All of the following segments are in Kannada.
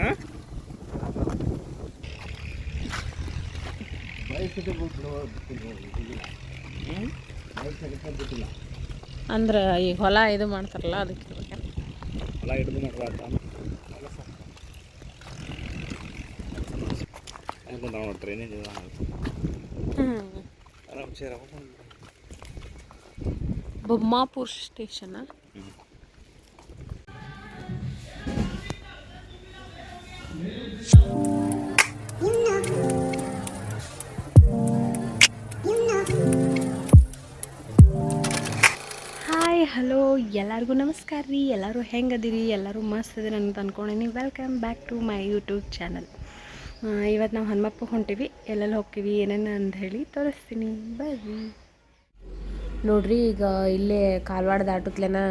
ಹಾಂ ಅಂದ್ರೆ ಈಗ ಹೊಲ ಇದು ಮಾಡ್ತಾರಲ್ಲ ಅದಕ್ಕೆ? ಹೊಲ ಹಿಡಿದು ಮಾಡ್ಬಾರ್ದು? ನಾವು ಟ್ರೈನಿಂಗ್ ಬೊಮ್ಮಾಪುರ್ ಸ್ಟೇಷನ್ ಹಲೋ, ಎಲ್ಲರಿಗೂ ನಮಸ್ಕಾರ ರೀ. ಎಲ್ಲರೂ ಹೆಂಗದಿರಿ ಎಲ್ಲರೂ ಮಸ್ತ್ ಅದಿರಿ ಅಂತ ಅಂದ್ಕೊಂಡೀನಿ welcome back to my YouTube channel ಇವತ್ತು ನಾವು ಹನುಮಪ್ಪ ಹೊಂಟೀವಿ. ಎಲ್ಲೆಲ್ಲಿ ಹೋಗ್ತೀವಿ, ಏನೇನು ಅಂತ ಹೇಳಿ ತೋರಿಸ್ತೀನಿ. ಬರ್ರಿ. ನೋಡ್ರಿ, ಈಗ ಇಲ್ಲೇ ಕಾಲ್ವಾಡ ದಾಟುತ್ತಲೇನ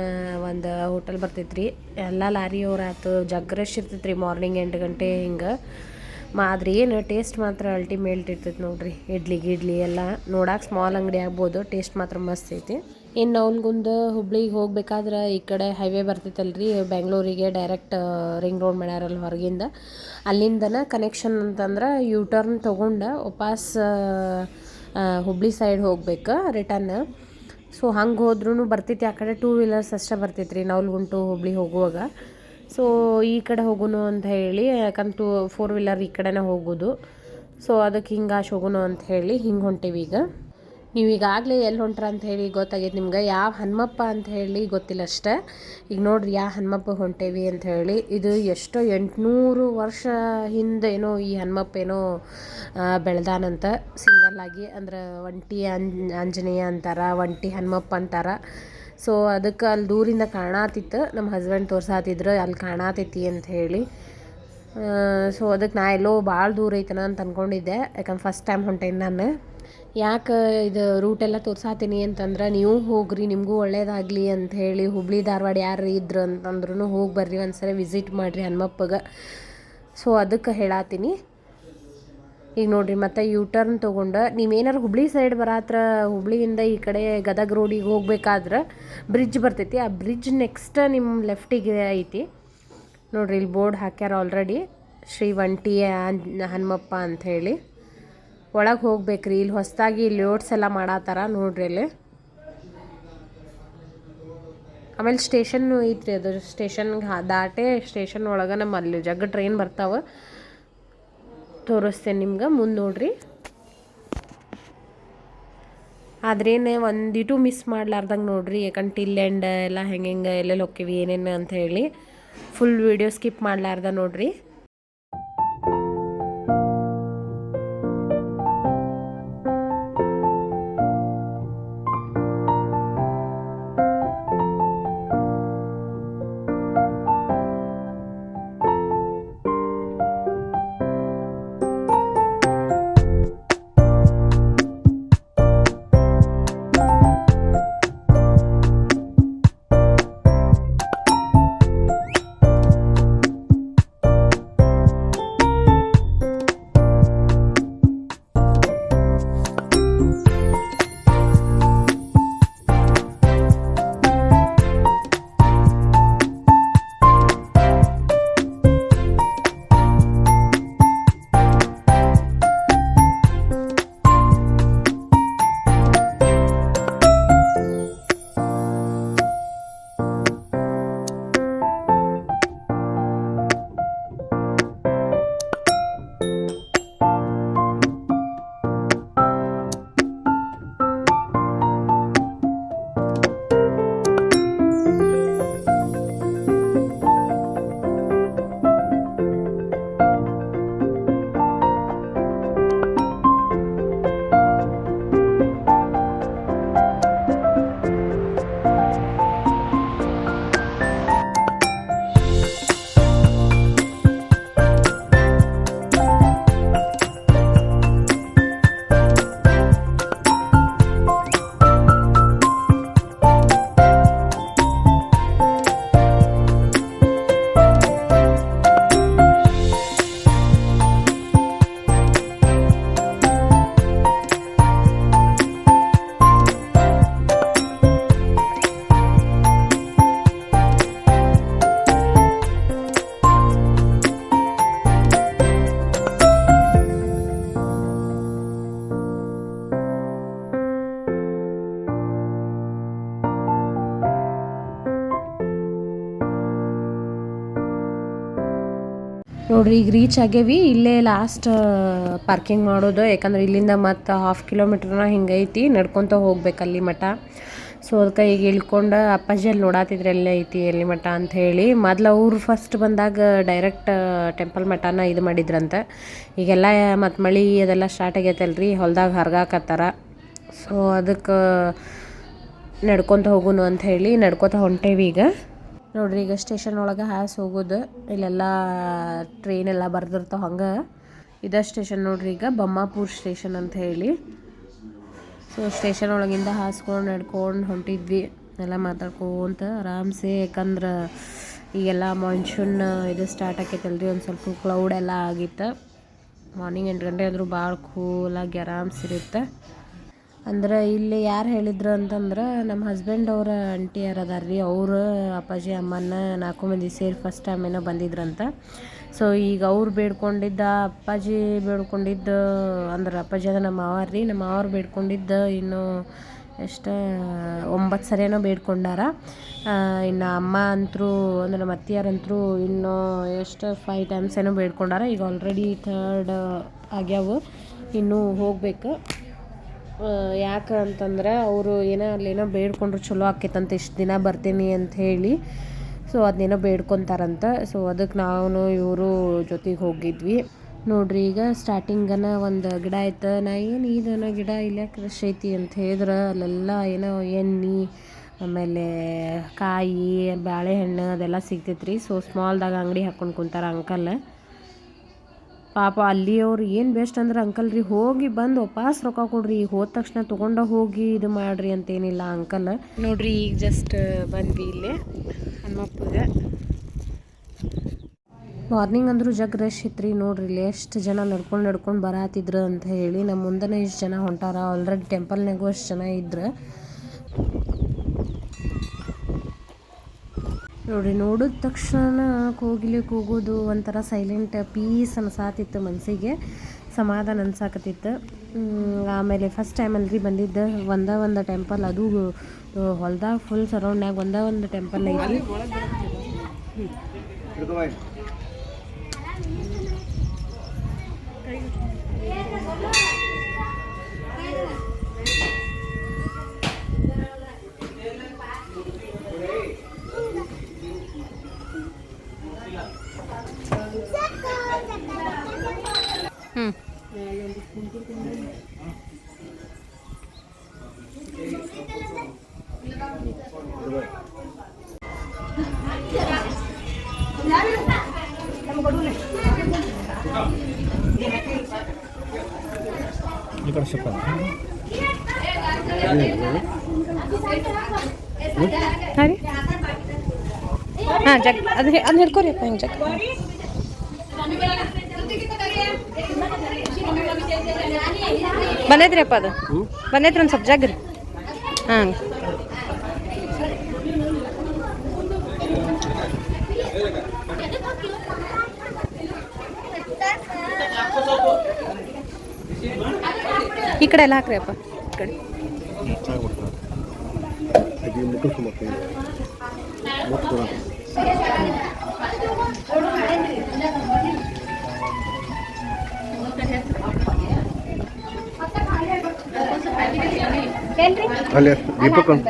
ಒಂದು ಹೋಟೆಲ್ ಬರ್ತೈತ್ರಿ. ಎಲ್ಲ ಲಾರಿಯವ್ರು ಆಯ್ತು ಜಗ್ ರಶ್ ಇರ್ತೈತ್ರಿ ಮಾರ್ನಿಂಗ್ ಎಂಟು ಗಂಟೆ ಹಿಂಗೆ. ಆದ್ರೆ ಏನು ಟೇಸ್ಟ್ ಮಾತ್ರ ಅಲ್ಟಿಮೇಟ್ ಇರ್ತೈತೆ ನೋಡ್ರಿ. ಇಡ್ಲಿ, ಗಿಡ್ಲಿ ಎಲ್ಲ ನೋಡಕ್ಕೆ ಸ್ಮಾಲ್ ಅಂಗಡಿ ಆಗ್ಬೋದು ಟೇಸ್ಟ್ ಮಾತ್ರ ಮಸ್ತ್ ಐತಿ. ಇನ್ನು ನೌಲ್ಗುಂದ ಹುಬ್ಳಿಗೆ ಹೋಗ್ಬೇಕಾದ್ರೆ ಈ ಕಡೆ ಹೈವೇ ಬರ್ತೈತಲ್ಲ ರೀ ಬೆಂಗಳೂರಿಗೆ ಡೈರೆಕ್ಟ್ ರಿಂಗ್ ರೋಡ್ ಮಾಡ್ಯಾರಲ್ಲ ಹೊರಗಿಂದ. ಅಲ್ಲಿಂದನ ಕನೆಕ್ಷನ್ ಅಂತಂದ್ರೆ ಯು ಟರ್ನ್ ತೊಗೊಂಡು ವಾಪಾಸ್ ಹುಬ್ಳಿ ಸೈಡ್ ಹೋಗ್ಬೇಕು ರಿಟರ್ನ್ ಸೊ ಹಂಗೆ ಹೋದ್ರೂ ಬರ್ತೈತಿ ಆ ಕಡೆ ಟೂ ವೀಲರ್ಸ್ ಅಷ್ಟೇ ಬರ್ತೈತಿ ರೀ ನವಲ್ಗುಂಟು ಹುಬ್ಳಿ ಹೋಗುವಾಗ. ಸೊ ಈ ಕಡೆ ಹೋಗೋನು ಅಂತ ಹೇಳಿ ಟೂ ಫೋರ್ ವೀಲರ್ ಈ ಕಡೆನೇ ಹೋಗೋದು. ಸೊ ಅದಕ್ಕೆ ಹಿಂಗೆ ಆಶ್ ಹೋಗೋನು ಅಂತ ಹೇಳಿ ಹಿಂಗೆ ಹೊಂಟೀವಿ ಈಗ. ನೀವು ಈಗಾಗಲೇ ಎಲ್ಲಿ ಹೊಂಟ್ರ ಅಂತ ಹೇಳಿ ಗೊತ್ತಾಗೈತೆ ನಿಮ್ಗೆ. ಯಾವ ಹನುಮಪ್ಪ ಅಂತ ಹೇಳಿ ಗೊತ್ತಿಲ್ಲ ಅಷ್ಟೇ. ಈಗ ನೋಡ್ರಿ ಯಾವ ಹನುಮಪ್ಪ ಹೊಂಟೇವಿ ಅಂತ ಹೇಳಿ. ಇದು ಎಷ್ಟೋ ಎಂಟುನೂರು ವರ್ಷ ಹಿಂದೆ ಏನೋ ಈ ಹನುಮಪ್ಪ ಏನೋ ಬೆಳೆದಾನಂತ ಸಿಂಗಲ್ ಆಗಿ ಅಂದ್ರೆ ಒಂಟಿ ಅಂ ಆಂಜನೇಯ ಅಂತಾರ, ಒಂಟಿ ಹನುಮಪ್ಪ ಅಂತಾರ. ಸೊ ಅದಕ್ಕೆ ಅಲ್ಲಿ ದೂರಿಂದ ಕಾಣಾತಿತ್ತು. ನಮ್ಮ ಹಸ್ಬೆಂಡ್ ತೋರ್ಸಾತಿದ್ರು, ಅಲ್ಲಿ ಕಾಣಾತೈತಿ ಅಂತ ಹೇಳಿ. ಸೊ ಅದಕ್ಕೆ ನಾ ಎಲ್ಲೋ ಭಾಳ ದೂರ ಐತನ ಅಂತ ಅಂದ್ಕೊಂಡಿದ್ದೆ ಯಾಕಂದ್ರೆ ಫಸ್ಟ್ ಟೈಮ್ ಹೊಂಟೇನಿ ನಾನು. ಯಾಕೆ ಇದು ರೂಟ್ ಎಲ್ಲ ತೋರ್ಸಾತೀನಿ ಅಂತಂದ್ರೆ, ನೀವು ಹೋಗ್ರಿ, ನಿಮಗೂ ಒಳ್ಳೇದಾಗಲಿ ಅಂತ ಹೇಳಿ ಹುಬ್ಳಿ, ಧಾರವಾಡ ಯಾರು ಇದ್ರು ಅಂತಂದ್ರೂ ಹೋಗಿ ಬರ್ರಿ, ಒಂದ್ಸರಿ ವಿಸಿಟ್ ಮಾಡಿರಿ ಹನುಮಪ್ಪಗೆ. ಸೊ ಅದಕ್ಕೆ ಹೇಳಾತೀನಿ. ಈಗ ನೋಡಿರಿ, ಮತ್ತೆ ಯೂ ಟರ್ನ್ ತೊಗೊಂಡು, ನೀವೇನಾರು ಹುಬ್ಳಿ ಸೈಡ್ ಬರತ್ರ, ಹುಬ್ಳಿಯಿಂದ ಈ ಕಡೆ ಗದಗ ರೋಡಿಗೆ ಹೋಗ್ಬೇಕಾದ್ರೆ ಬ್ರಿಡ್ಜ್ ಬರ್ತೈತಿ. ಆ ಬ್ರಿಡ್ಜ್ ನೆಕ್ಸ್ಟ್ ನಿಮ್ಮ ಲೆಫ್ಟಿಗೆ ಐತಿ. ನೋಡಿರಿ, ಇಲ್ಲಿ ಬೋರ್ಡ್ ಹಾಕ್ಯಾರ ಆಲ್ರೆಡಿ ಶ್ರೀ ವಂಟಿ ಹನುಮಪ್ಪ ಅಂತ ಹೇಳಿ. ಒಳಗೆ ಹೋಗ್ಬೇಕ್ರಿ. ಇಲ್ಲಿ ಹೊಸದಾಗಿ ಲೋಡ್ಸ್ ಎಲ್ಲ ಮಾಡತ್ತಾರ ನೋಡ್ರಿ ಅಲ್ಲಿ. ಆಮೇಲೆ ಸ್ಟೇಷನ್ ಐತ್ರಿ ಅದು. ಸ್ಟೇಷನ್ಗೆ ದಾಟೆ ಸ್ಟೇಷನ್ ಒಳಗೆ ನಮ್ಮ ಅಲ್ಲಿ ಜಗ್ ಟ್ರೈನ್ ಬರ್ತಾವೆ. ತೋರಿಸ್ತೇನೆ ನಿಮ್ಗೆ ಮುಂದೆ ನೋಡ್ರಿ. ಆದ್ರೇನೆ ಒಂದಿಟು ಮಿಸ್ ಮಾಡ್ಲಾರ್ದಂಗೆ ನೋಡ್ರಿ. ಯಾಕಂದ್ರೆ ಟಿಲ್ ಎಂಡ್ ಎಲ್ಲ ಹೆಂಗೆ ಹೆಂಗೆ ಎಲ್ಲೆಲ್ಲಿ ಹೋಕ್ಕೀವಿ, ಏನೇನು ಅಂತ ಹೇಳಿ. ಫುಲ್ ವೀಡಿಯೋ ಸ್ಕಿಪ್ ಮಾಡ್ಲಾರ್ದ ನೋಡ್ರಿ. ನೋಡ್ರಿ ಈಗ ರೀಚ್ ಆಗೇವಿ, ಇಲ್ಲೇ ಲಾಸ್ಟ್ ಪಾರ್ಕಿಂಗ್ ಮಾಡೋದು. ಯಾಕಂದ್ರೆ ಇಲ್ಲಿಂದ ಮತ್ತು ಹಾಫ್ ಕಿಲೋಮೀಟ್ರ್ನ ಹಿಂಗೈತಿ ನಡ್ಕೊತ ಹೋಗ್ಬೇಕು ಅಲ್ಲಿ ಮಠ. ಸೊ ಅದಕ್ಕೆ ಈಗ ಇಳ್ಕೊಂಡು ಅಪ್ಪಾಜಿ ಅಲ್ಲಿ ನೋಡಾತಿದ್ರೆ, ಎಲ್ಲೇ ಐತಿ, ಎಲ್ಲಿ ಮಠ ಅಂತ ಹೇಳಿ. ಮೊದ್ಲು ಅವ್ರು ಫಸ್ಟ್ ಬಂದಾಗ ಡೈರೆಕ್ಟ್ ಟೆಂಪಲ್ ಮಠನ ಇದು ಮಾಡಿದ್ರಂತೆ. ಈಗೆಲ್ಲ ಮತ್ತು ಮಳೆ ಅದೆಲ್ಲ ಸ್ಟಾರ್ಟ್ ಆಗೈತಲ್ರಿ, ಹೊಲ್ದಾಗ ಹರ್ಗಾಕತ್ತಾರ. ಸೊ ಅದಕ್ಕೆ ನಡ್ಕೊತ ಹೋಗುನು ಅಂತ ಹೇಳಿ ನಡ್ಕೊತ ಹೊಂಟೇವಿ ಈಗ. ನೋಡ್ರಿ, ಈಗ ಸ್ಟೇಷನ್ ಒಳಗೆ ಹಾಸ್ ಹೋಗೋದು, ಇಲ್ಲೆಲ್ಲ ಟ್ರೈನ್ ಎಲ್ಲ ಬರ್ದಿರ್ತಾವ ಹಂಗೆ. ಇದ ಸ್ಟೇಷನ್ ನೋಡ್ರಿ, ಈಗ ಬೊಮ್ಮಾಪುರ್ ಸ್ಟೇಷನ್ ಅಂತ ಹೇಳಿ. ಸೊ ಸ್ಟೇಷನ್ ಒಳಗಿಂದ ಹಾಸ್ಕೊಂಡು ನಡ್ಕೊಂಡು ಹೊಂಟಿದ್ವಿ. ಎಲ್ಲ ಮಾತಾಡ್ಕೊಂತ ಆರಾಮ್ಸೆ, ಯಾಕಂದ್ರೆ ಈಗೆಲ್ಲ ಮಾನ್ಸೂನ್ ಇದು ಸ್ಟಾರ್ಟ್ ಆಕೈತಲ್ರಿ, ಒಂದು ಸ್ವಲ್ಪ ಕ್ಲೌಡ್ ಎಲ್ಲ ಆಗಿತ್ತು. ಮಾರ್ನಿಂಗ್ ಎಂಟು ಗಂಟೆ ಆದರೂ ಭಾಳ ಕೂಲಾಗಿ ಆರಾಮ್ಸಿರುತ್ತೆ. ಅಂದ್ರೆ ಇಲ್ಲಿ ಯಾರು ಹೇಳಿದ್ರು ಅಂತಂದ್ರೆ ನಮ್ಮ ಹಸ್ಬೆಂಡ್ ಅವರ ಆಂಟಿ ಯಾರು ಅದಾರ ರೀ, ಅವರು ಅಪ್ಪಾಜಿ ಅಮ್ಮನ ನಾಲ್ಕು ಮಂದಿ ಸೇರಿ ಫಸ್ಟ್ ಟೈಮ್ ಏನೋ ಬಂದಿದ್ರಂತ. ಸೊ ಈಗ ಅವ್ರು ಬೇಡ್ಕೊಂಡಿದ್ದ ಅಪ್ಪಾಜಿ ಬೇಡ್ಕೊಂಡಿದ್ದ, ಅಂದ್ರೆ ಅಪ್ಪಾಜಿ ಅದ ನಮ್ಮ ಮಾವಾರ ರೀ ನಮ್ಮ ಮಾವಾರು ಬೇಡ್ಕೊಂಡಿದ್ದ ಇನ್ನು ಎಷ್ಟು, ಒಂಬತ್ತು ಸರಿನೋ ಬೇಡ್ಕೊಂಡಾರ. ಇನ್ನು ಅಮ್ಮ ಅಂತರೂ, ಅಂದ್ರೆ ನಮ್ಮ ಅತ್ತಿಯಾರಂತರೂ ಇನ್ನೂ ಎಷ್ಟು ಫೈವ್ ಟೈಮ್ಸ್ ಏನೋ ಬೇಡ್ಕೊಂಡಾರ. ಈಗ ಆಲ್ರೆಡಿ ಥರ್ಡ್ ಆಗ್ಯಾವು. ಇನ್ನೂ ಹೋಗ್ಬೇಕು. ಯಾಕೆ ಅಂತಂದ್ರೆ ಅವರು ಏನೋ ಅಲ್ಲೇನೋ ಬೇಡ್ಕೊಂಡ್ರು ಚಲೋ ಆಕೈತಂತ ಇಷ್ಟು ದಿನ ಬರ್ತೀನಿ ಅಂತ ಹೇಳಿ. ಸೊ ಅದನ್ನೇನೋ ಬೇಡ್ಕೊತಾರಂತ. ಸೊ ಅದಕ್ಕೆ ನಾವು ಇವರು ಜೊತೆಗೆ ಹೋಗಿದ್ವಿ. ನೋಡ್ರಿ, ಈಗ ಸ್ಟಾರ್ಟಿಂಗನ ಒಂದು ಗಿಡ ಐತೆ ನಾ ಏನು ಇದನ್ನ ಗಿಡ ಇಲ್ಲ ಕ್ರಶ್ ಐತಿ ಅಂತ ಹೇಳಿದ್ರೆ ಅಲ್ಲೆಲ್ಲ ಏನೋ ಎಣ್ಣೆ, ಆಮೇಲೆ ಕಾಯಿ, ಬಾಳೆಹಣ್ಣು ಅದೆಲ್ಲ ಸಿಗ್ತೈತ್ರಿ. ಸೊ ಸ್ಮಾಲ್ದಾಗ ಅಂಗಡಿ ಹಾಕ್ಕೊಂಡು ಕುಂತಾರ ಅಂಕಲ್. ಪಾಪ ಅಲ್ಲಿ ಅವ್ರು ಏನು ಬೆಸ್ಟ್ ಅಂದ್ರೆ ಅಂಕಲ್ ರೀ ಹೋಗಿ ಬಂದು ವಾಪಸ್ ರೊಕ್ಕ ಕೊಡ್ರಿ ಈಗ ಹೋದ ತಕ್ಷಣ ತೊಗೊಂಡ ಹೋಗಿ ಇದು ಮಾಡ್ರಿ ಅಂತೇನಿಲ್ಲ ಅಂಕಲ್ ನೋಡ್ರಿ ಈಗ ಜಸ್ಟ್ ಬಂದ್ವಿ ಇಲ್ಲಿ ಹನುಮಪ್ಪಗೆ. ಮಾರ್ನಿಂಗ್ ಅಂದರೂ ಜಗ್ ರಶ್ ಇತ್ರಿ ನೋಡ್ರಿ ಇಲ್ಲಿ ಎಷ್ಟು ಜನ ನಡ್ಕೊಂಡು ನಡ್ಕೊಂಡು ಬರಾತಿದ್ರು ಅಂತ ಹೇಳಿ ನಮ್ಮ ಮುಂದೆನೇ ಇಷ್ಟು ಜನ ಹೊಂಟಾರ ಆಲ್ರೆಡಿ ಟೆಂಪಲ್ನಾಗೂ ಅಷ್ಟು ಜನ ಇದ್ರು. ನೋಡ್ರಿ ನೋಡಿದ ತಕ್ಷಣ ಕೋಗಿಲೆ ಕೂಗೋದು ಒಂಥರ ಸೈಲೆಂಟ್ ಪೀಸ್ ಅನ್ಸಾತಿತ್ತು ಮನಸ್ಸಿಗೆ ಸಮಾಧಾನ ಅನ್ಸಾಕತ್ತಿತ್ತು ಆಮೇಲೆ ಫಸ್ಟ್ ಟೈಮ್ ಅಲ್ರಿ ಬಂದಿದ್ದ ಒಂದ ಒಂದು ಟೆಂಪಲ್ ಅದು ಹೊಲ್ದಾಗ ಫುಲ್ ಸರೌಂಡ್ನಾಗ ಒಂದ ಒಂದು ಟೆಂಪಲ್ ಐತಿ. ಹ್ಞೂ ಈ ಕಡೆ ಹಾಂ ಜಗ್ ಅದು ಅದನ್ನ ಹಿಡ್ಕೊರಿ ಅಪ್ಪ ಹಿಂಗೆ ಜಗ್. ಬಂದೈತ್ರಿ ಅಪ್ಪ ಅದು. ಬಂದೈತ್ರಿ ಒಂದು ಸ್ವಲ್ಪ ಜಗ್ ರೀ ಹಾಂ. ಈ ಕಡೆ ಎಲ್ಲ ಹಾಕ್ರಿ ಅಪ್ಪ. ಈ ಕಡೆ. ಅಲ್ಲೇ ದೀಪಕ್ ಇಲ್ಲ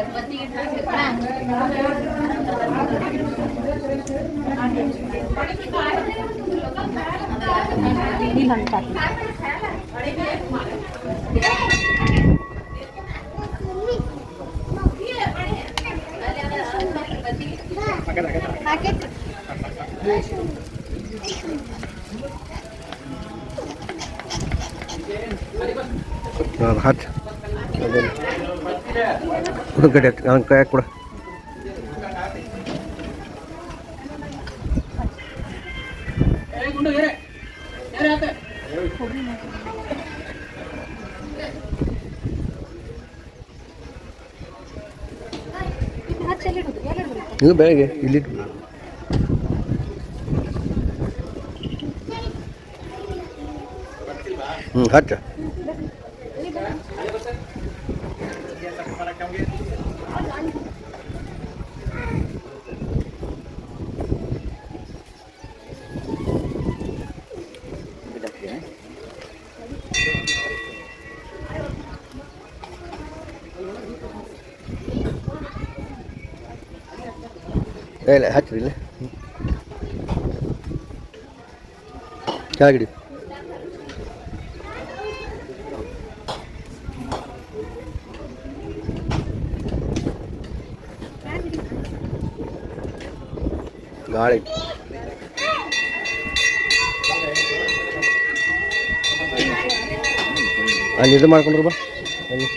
ಅಂತ ಹಚ್ಚ ಒಂದು ಕಡೆ ನನ್ನ ಕೈ ಕೊಡ ಇದು ಬೆಳಗ್ಗೆ ಇಲ್ಲಿ. ಹ್ಞೂ ಹಚ್ಚ ಏ, ಇಲ್ಲ ಹಚ್ಚಿರಿ ಇಲ್ಲ. ಕೆಳಗಿಡಿ. ಗಾಳಿ. ಅಲ್ಲಿ ಇದು ಮಾಡ್ಕೊಂಡ್ರು ಬಾ. ಅಲ್ಲಿ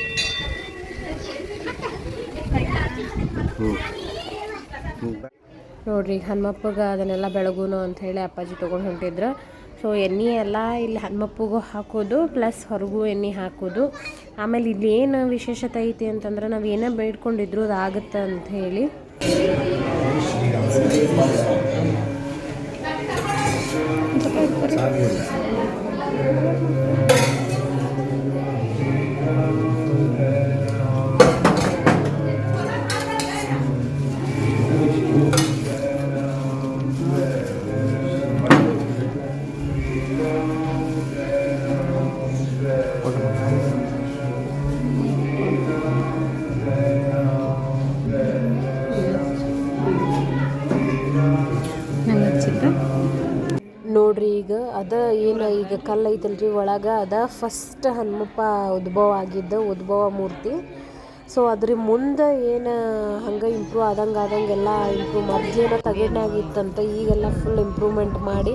ಹ್ಞೂ ಹ್ಞೂ ನೋಡ್ರಿ ಈಗ ಹನುಮಪ್ಪಗೆ ಅದನ್ನೆಲ್ಲ ಬೆಳಗುನು ಅಂತ ಹೇಳಿ ಅಪ್ಪಾಜಿ ತೊಗೊಂಡು ಹೊಂಟಿದ್ರು. ಸೊ ಎಣ್ಣೆ ಎಲ್ಲ ಇಲ್ಲಿ ಹನುಮಪ್ಪಗೂ ಹಾಕೋದು ಪ್ಲಸ್ ಹೊರಗೂ ಎಣ್ಣೆ ಹಾಕೋದು. ಆಮೇಲೆ ಇಲ್ಲಿ ಏನು ವಿಶೇಷತೆ ಐತಿ ಅಂತಂದ್ರೆ ನಾವು ಏನೇ ಬೇಡ್ಕೊಂಡಿದ್ರು ಅದು ಆಗುತ್ತೆ ಅಂತ ಹೇಳಿ. ಕಲ್ಲು ಐತಲ್ರಿ, ಒಳಗೆ ಅದ ಫಸ್ಟ್ ಹನುಮಪ್ಪ ಉದ್ಭವ ಆಗಿದ್ದ ಉದ್ಭವ ಮೂರ್ತಿ. ಸೊ ಅದ್ರ ಮುಂದೆ ಏನು ಹಂಗೆ ಇಂಪ್ರೂವ್ ಆದಂಗೆ ಆದಂಗೆಲ್ಲ ಇಂಪ್ರೂವ್ ಮೊದ್ಲೇನೋ ತಗಡ್ನಾಗಿತ್ತಂತ ಈಗೆಲ್ಲ ಫುಲ್ ಇಂಪ್ರೂವ್ಮೆಂಟ್ ಮಾಡಿ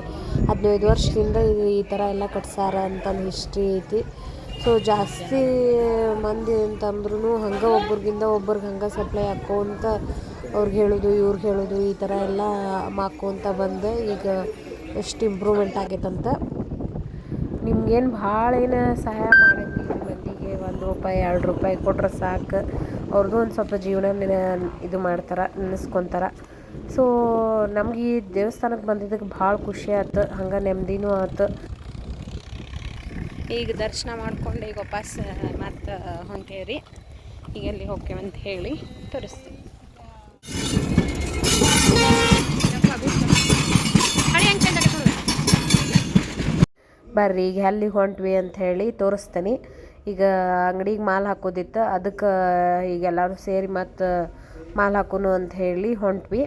ಹದಿನೈದು ವರ್ಷದಿಂದ ಈ ಥರ ಎಲ್ಲ ಕಟ್ಸಾರ ಅಂತ ಹಿಸ್ಟ್ರಿ ಐತಿ. ಸೊ ಜಾಸ್ತಿ ಮಂದಿ ಅಂತಂದ್ರೂ ಹಂಗೆ ಒಬ್ರಿಗಿಂದ ಒಬ್ರಿಗೆ ಹಂಗೆ ಸಪ್ಲೈ ಅಂತ ಅವ್ರಿಗೆ ಹೇಳೋದು, ಇವ್ರಿಗೆ ಹೇಳೋದು, ಈ ಥರ ಎಲ್ಲ ಮಾಡ್ಕೊತ ಬಂದೆ ಈಗ ಎಷ್ಟು ಇಂಪ್ರೂವ್ಮೆಂಟ್ ಆಗೈತಂತ. ನಿಮ್ಗೇನು ಭಾಳ ಏನು ಸಹಾಯ ಮಾಡಂಗಿಲ್ಲ ಮಂದಿಗೆ. ಒಂದು ರೂಪಾಯಿ, ಎರಡು ರೂಪಾಯಿ ಕೊಟ್ರೆ ಸಾಕು. ಅವ್ರದ್ದು ಒಂದು ಸ್ವಲ್ಪ ಜೀವನ ಇದು ಮಾಡ್ತಾರೆ, ನೆನೆಸ್ಕೊತಾರೆ. ಸೊ ನಮ್ಗೆ ಈ ದೇವಸ್ಥಾನಕ್ಕೆ ಬಂದಿದ್ದಕ್ಕೆ ಭಾಳ ಖುಷಿ ಆಯ್ತು ಹಂಗೆ ನೆಮ್ಮದಿನೂ ಆಯ್ತು ಈಗ ದರ್ಶನ ಮಾಡ್ಕೊಂಡು ಈಗ ವಾಪಸ್ ಮತ್ತೆ ಹೊಂಟೇವ್ರಿ. ಈಗ ಎಲ್ಲಿ ಹೋಗ್ತೇವೆ ಅಂತ ಹೇಳಿ ತೋರಿಸ್ತೀನಿ. ಬರ್ರಿ, ಈಗ ಎಲ್ಲಿಗೆ ಹೊಂಟ್ವಿ ಅಂತ ಹೇಳಿ ತೋರಿಸ್ತೀನಿ. ಈಗ ಅಂಗಡಿಗೆ ಮಾಲ್ ಹಾಕೋದಿತ್ತು, ಅದಕ್ಕೆ ಈಗ ಎಲ್ಲರೂ ಸೇರಿ ಮತ್ತು ಮಾಲ್ ಹಾಕೋನು ಅಂತ ಹೇಳಿ ಹೊಂಟ್ವಿ.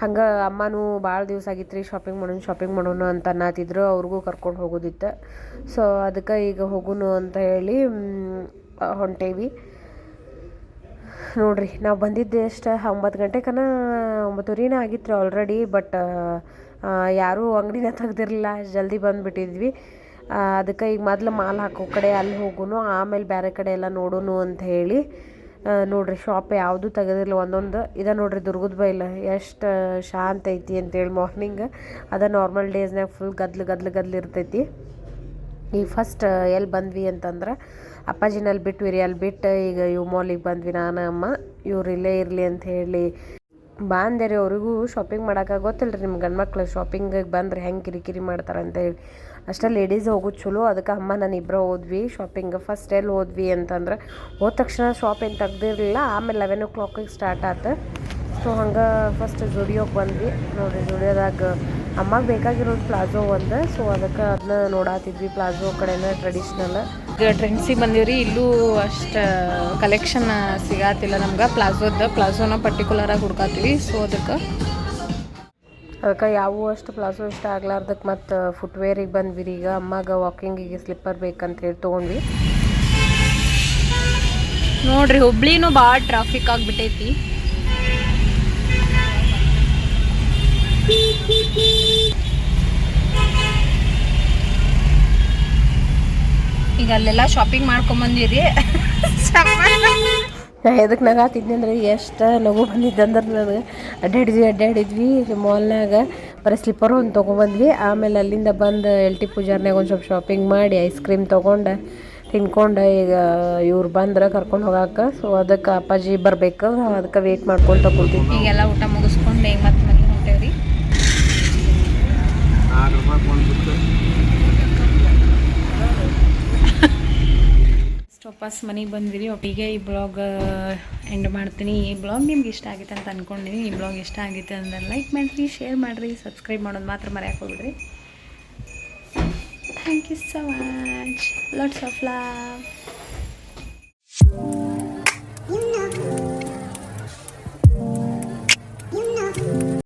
ಹಂಗೆ ಅಮ್ಮನೂ ಭಾಳ ದಿವಸ ಆಗಿತ್ತು ರೀ ಶಾಪಿಂಗ್ ಮಾಡೋಣ ಶಾಪಿಂಗ್ ಮಾಡೋಣ ಅಂತ ಅನ್ನತ್ತಿದ್ರು ಅವ್ರಿಗೂ ಕರ್ಕೊಂಡು ಹೋಗೋದಿತ್ತು. ಸೊ ಅದಕ್ಕೆ ಈಗ ಹೋಗುನು ಅಂತ ಹೇಳಿ ಹೊಂಟೇವಿ. ನೋಡ್ರಿ, ನಾವು ಬಂದಿದ್ದೆ ಎಷ್ಟು, ಒಂಬತ್ತು ಗಂಟೆಕನ ಒಂಬತ್ತುವರೆನೇ ಆಗಿತ್ತು ಆಲ್ರೆಡಿ ಬಟ್ ಯಾರೂ ಅಂಗಡಿನ ತೆಗ್ದಿರಲಿಲ್ಲ, ಜಲ್ದಿ ಬಂದುಬಿಟ್ಟಿದ್ವಿ. ಅದಕ್ಕೆ ಈಗ ಮೊದ್ಲು ಮಾಲ್ ಹಾಕೋ ಕಡೆ ಅಲ್ಲಿ ಹೋಗುನು, ಆಮೇಲೆ ಬೇರೆ ಕಡೆ ಎಲ್ಲ ನೋಡೋನು ಅಂತ ಹೇಳಿ ನೋಡಿರಿ ಶಾಪ್ ಯಾವುದು ತೆಗೆದಿಲ್ಲ ಒಂದೊಂದು ಇದೆ ನೋಡ್ರಿ ದುರ್ಗದ ಬೈಲ, ಎಷ್ಟು ಶಾಂತ ಐತಿ ಅಂತೇಳಿ ಮಾರ್ನಿಂಗ್ ಅದ ನಾರ್ಮಲ್ ಡೇಸ್ನಾಗ ಫುಲ್ ಗದ್ಲು ಗದ್ಲು ಗದ್ಲು ಇರ್ತೈತಿ. ಈಗ ಫಸ್ಟ್ ಎಲ್ಲಿ ಬಂದ್ವಿ ಅಂತಂದ್ರೆ ಅಪ್ಪಾಜಿನಲ್ಲಿ ಬಿಟ್ವಿ ರೀ, ಅಲ್ಲಿ ಬಿಟ್ಟು ಈಗ ಇವು ಮಾಲಿಗೆ ಬಂದ್ವಿ ನಾನು ಅಮ್ಮ ಇವ್ರು ಇಲ್ಲೇ ಇರಲಿ ಅಂತ ಹೇಳಿ. ಬಾಂದೆ ರೀ ಅವ್ರಿಗೂ ಶಾಪಿಂಗ್ ಮಾಡೋಕೆ ಗೊತ್ತಿಲ್ಲ ರೀ ನಿಮ್ಮ ಗಂಡ್ಮಕ್ಳು ಶಾಪಿಂಗಿಗೆ ಬಂದ್ರೆ ಹೆಂಗೆ ಕಿರಿಕಿರಿ ಮಾಡ್ತಾರೆ ಅಂತ ಹೇಳಿ ಅಷ್ಟೇ ಲೇಡೀಸ್ ಹೋಗೋದು ಚಲೋ, ಅದಕ್ಕೆ ಅಮ್ಮ ನಾನು ಇಬ್ಬರು ಹೋದ್ವಿ ಶಾಪಿಂಗ್ ಫಸ್ಟ್ ಎಲ್ಲಿ ಹೋದ್ವಿ ಅಂತಂದ್ರೆ ಹೋದ ತಕ್ಷಣ ಶಾಪ್ ಏನು ತೆಗ್ದಿರಲಿಲ್ಲ, ಆಮೇಲೆ ಲೆವೆನ್ ಓ ಕ್ಲಾಕಿಗೆ ಸ್ಟಾರ್ಟ್ ಆಯ್ತು ಸೊ ಹಂಗೆ ಫಸ್ಟ್ ಜುಡಿಯೋಗೆ ಬಂದ್ವಿ. ನೋಡಿರಿ ಜುಡಿಯೋದಾಗ ಅಮ್ಮಗೆ ಬೇಕಾಗಿರೋದು ಪ್ಲಾಜೋ ಒಂದು. ಸೊ ಅದಕ್ಕೆ ಅದನ್ನ ನೋಡಾತಿದ್ವಿ. ಪ್ಲಾಜೋ ಕಡೆನ ಟ್ರೆಡಿಷ್ನಲ್ ಈಗ ಟ್ರೆಂಡ್ಸಿಗೆ ಬಂದೀವ್ರಿ. ಇಲ್ಲೂ ಅಷ್ಟು ಕಲೆಕ್ಷನ್ ಸಿಗಾತಿಲ್ಲ ನಮ್ಗೆ. ಪ್ಲಾಜೋದ ಪ್ಲಾಜೋನ ಪರ್ಟಿಕ್ಯುಲರಾಗಿ ಹುಡ್ಕಾತೀವಿ. ಸೊ ಅದಕ್ಕೆ ಅದಕ್ಕೆ ಯಾವ ಅಷ್ಟು ಪ್ಲಾಜೋ ಇಷ್ಟ ಆಗ್ಲಾರ್ದಕ್ಕೆ ಮತ್ತು ಫುಟ್ವೇರಿಗೆ ಬಂದ್ವಿ ರೀ ಈಗ ಅಮ್ಮಗೆ ವಾಕಿಂಗಿಗೆ ಸ್ಲಿಪ್ಪರ್ ಬೇಕಂತ ಹೇಳಿ ತೊಗೊಂಡ್ವಿ. ನೋಡ್ರಿ ಹುಬ್ಳಿನೂ ಭಾಳ ಟ್ರಾಫಿಕ್ ಆಗಿಬಿಟ್ಟೈತಿ ಈಗ ಅಲ್ಲೆಲ್ಲ ಶಾಪಿಂಗ್ ಮಾಡ್ಕೊಂಬಂದಿರಿ. ಎದಕ್ಕೆ ನಗಾತಿದ್ನಿ ಅಂದ್ರೆ ಎಷ್ಟು ನಗು ಬಂದಿದ್ದೆ ಅಂದ್ರೆ ನನಗೆ ಅಡ್ಡಾಡಿದ್ವಿ ಅಡ್ಡಾಡಿದ್ವಿ. ಮಾಲ್ನಾಗ ಬರೀ ಸ್ಲಿಪ್ಪರು ಒಂದು ತೊಗೊಬಂದ್ವಿ. ಆಮೇಲೆ ಅಲ್ಲಿಂದ ಬಂದು ಎಲ್ ಟಿ ಪೂಜಾರ್ನಾಗ ಒಂದು ಸ್ವಲ್ಪ ಶಾಪಿಂಗ್ ಮಾಡಿ ಐಸ್ ಕ್ರೀಮ್ ತೊಗೊಂಡು ತಿನ್ಕೊಂಡು ಈಗ ಇವ್ರು ಬಂದ್ರೆ ಕರ್ಕೊಂಡು ಹೋಗಾಕ. ಸೊ ಅದಕ್ಕೆ ಅಪ್ಪಾಜಿ ಬರಬೇಕು ಅದಕ್ಕೆ ವೇಟ್ ಮಾಡ್ಕೊಂಡು ತಗೊಳ್ತೀವಿ ಈಗೆಲ್ಲ ಊಟ ಮುಗಿಸ್ಕೊಂಡು ಈಗ ಮತ್ತೆ ಮನೆಗೆ ಹೊಂಟೇವ್ರಿ ವಾಪಸ್ ಮನೆಗೆ ಬಂದಿರಿ ಒಟ್ಟಿಗೆ ಈ ಬ್ಲಾಗ್ ಎಂಡ್ ಮಾಡ್ತೀನಿ. ಈ ಬ್ಲಾಗ್ ನಿಮ್ಗೆ ಇಷ್ಟ ಆಗಿತ್ತು ಅಂತ ಅಂದ್ಕೊಂಡಿನಿ ಈ ಬ್ಲಾಗ್ ಇಷ್ಟ ಆಗಿತ್ತು ಅಂದ್ರೆ ಲೈಕ್ ಮಾಡಿರಿ, ಶೇರ್ ಮಾಡಿರಿ, ಸಬ್ಸ್ಕ್ರೈಬ್ ಮಾಡೋದು ಮಾತ್ರ ಮರೆಯಕ್ಕೆ ಹೋಗ್ಬಿಡ್ರಿ. Thank you so much lots of love